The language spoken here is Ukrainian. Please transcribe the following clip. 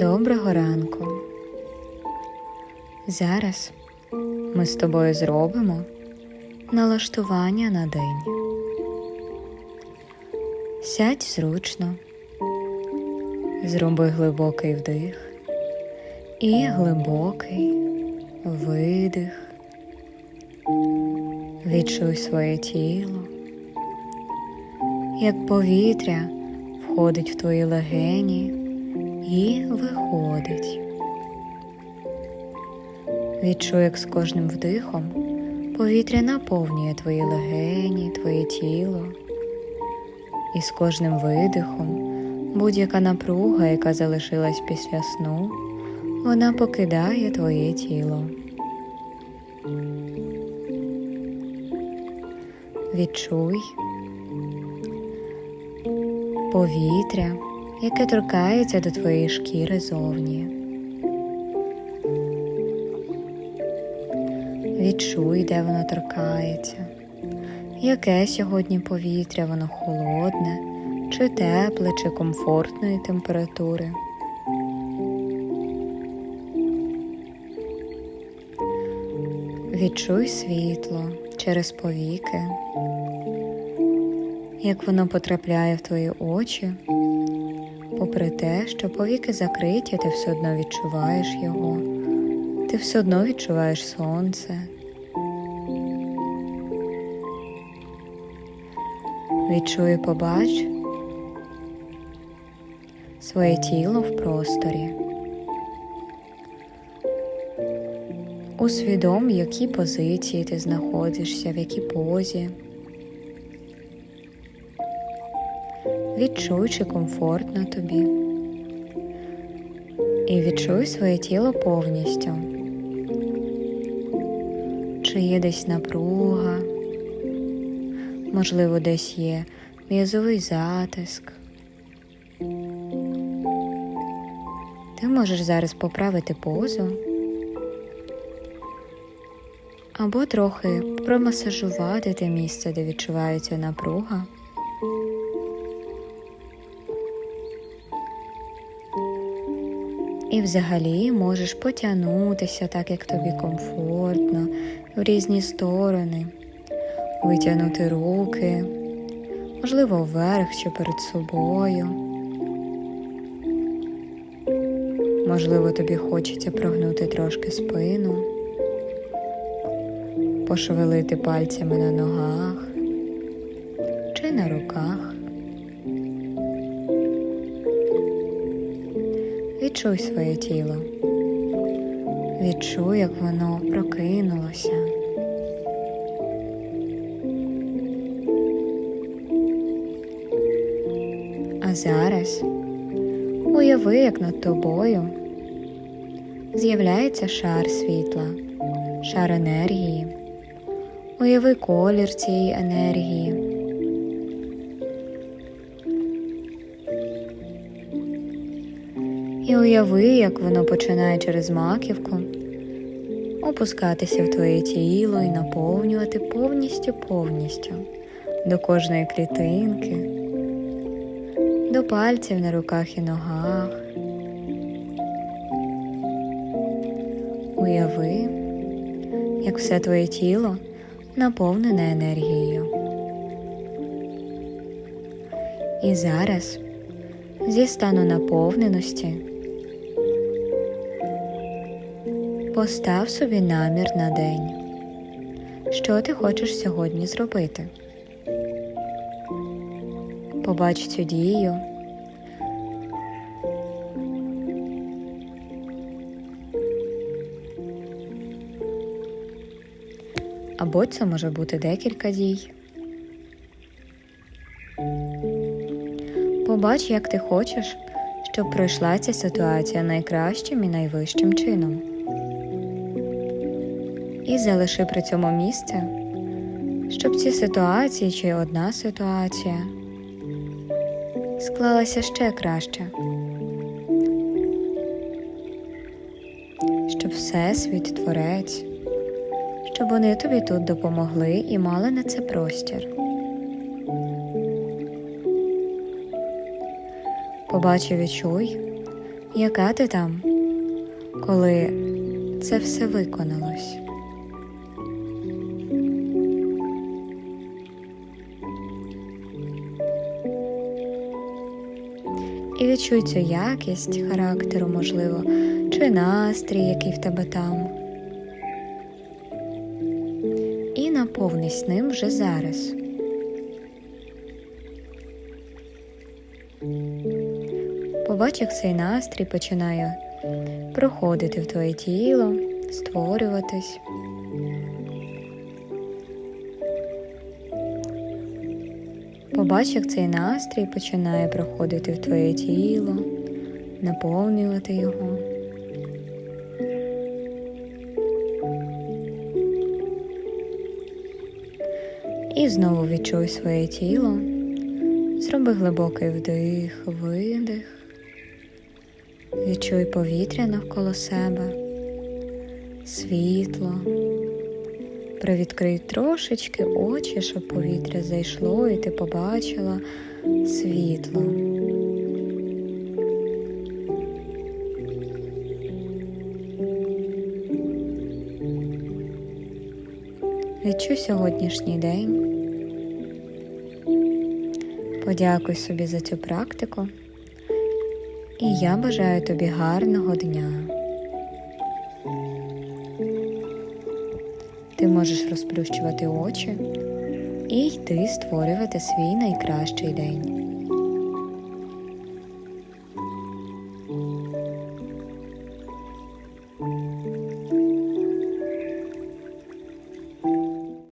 Доброго ранку. Зараз ми з тобою зробимо налаштування на день. Сядь зручно, зроби глибокий вдих і глибокий видих. Відчуй своє тіло, як повітря входить в твої легені і виходить. Відчуй, як з кожним вдихом повітря наповнює твої легені, твоє тіло, і з кожним видихом будь-яка напруга, яка залишилась після сну, вона покидає твоє тіло. Відчуй повітря, яке торкається до твоєї шкіри зовні. Відчуй, де воно торкається, яке сьогодні повітря, воно холодне, чи тепле, чи комфортної температури. Відчуй світло через повіки, як воно потрапляє в твої очі, попри те, що повіки закриті, ти все одно відчуваєш його, ти все одно відчуваєш сонце. Відчуй і побач своє тіло в просторі. Усвідом, в якій позиції ти знаходишся, в якій позі. Відчуй, чи комфортно тобі. І відчуй своє тіло повністю. Чи є десь напруга, можливо, десь є м'язовий затиск. Ти можеш зараз поправити позу або трохи промасажувати те місце, де відчувається напруга. І взагалі можеш потягнутися так, як тобі комфортно, в різні сторони, витягнути руки, можливо, вверх чи перед собою. Можливо, тобі хочеться прогнути трошки спину, пошевелити пальцями на ногах чи на руках. Відчуй своє тіло. Відчуй, як воно прокинулося. А зараз уяви, як над тобою з'являється шар світла, шар енергії. Уяви колір цієї енергії. Уяви, як воно починає через маківку опускатися в твоє тіло і наповнювати повністю повністю до кожної клітинки, до пальців на руках і ногах. Уяви, як все твоє тіло наповнене енергією. І зараз зі стану наповненості постав собі намір на день. Що ти хочеш сьогодні зробити? Побач цю дію. Або це може бути декілька дій. Побач, як ти хочеш, щоб пройшла ця ситуація найкращим і найвищим чином. І залиши при цьому місце, щоб ці ситуації чи одна ситуація склалася ще краще, щоб Всесвіт, Творець, щоб вони тобі тут допомогли і мали на це простір. Побачив і чуй, Яка ти там, коли це все виконалось? І відчуй цю якість характеру, можливо, чи настрій, який в тебе там. І наповнись ним вже зараз. Побач, як цей настрій починає проходити в твоє тіло, створюватись. Побач, як цей настрій починає проходити в твоє тіло, наповнювати його. І знову відчуй своє тіло. Зроби глибокий вдих, видих. Відчуй повітря навколо себе, світло. Привідкрий трошечки очі, щоб повітря зайшло і ти побачила світло. Відчуй сьогоднішній день. Подякуй собі за цю практику. І я бажаю тобі гарного дня. Ти можеш розплющувати очі і йти створювати свій найкращий день.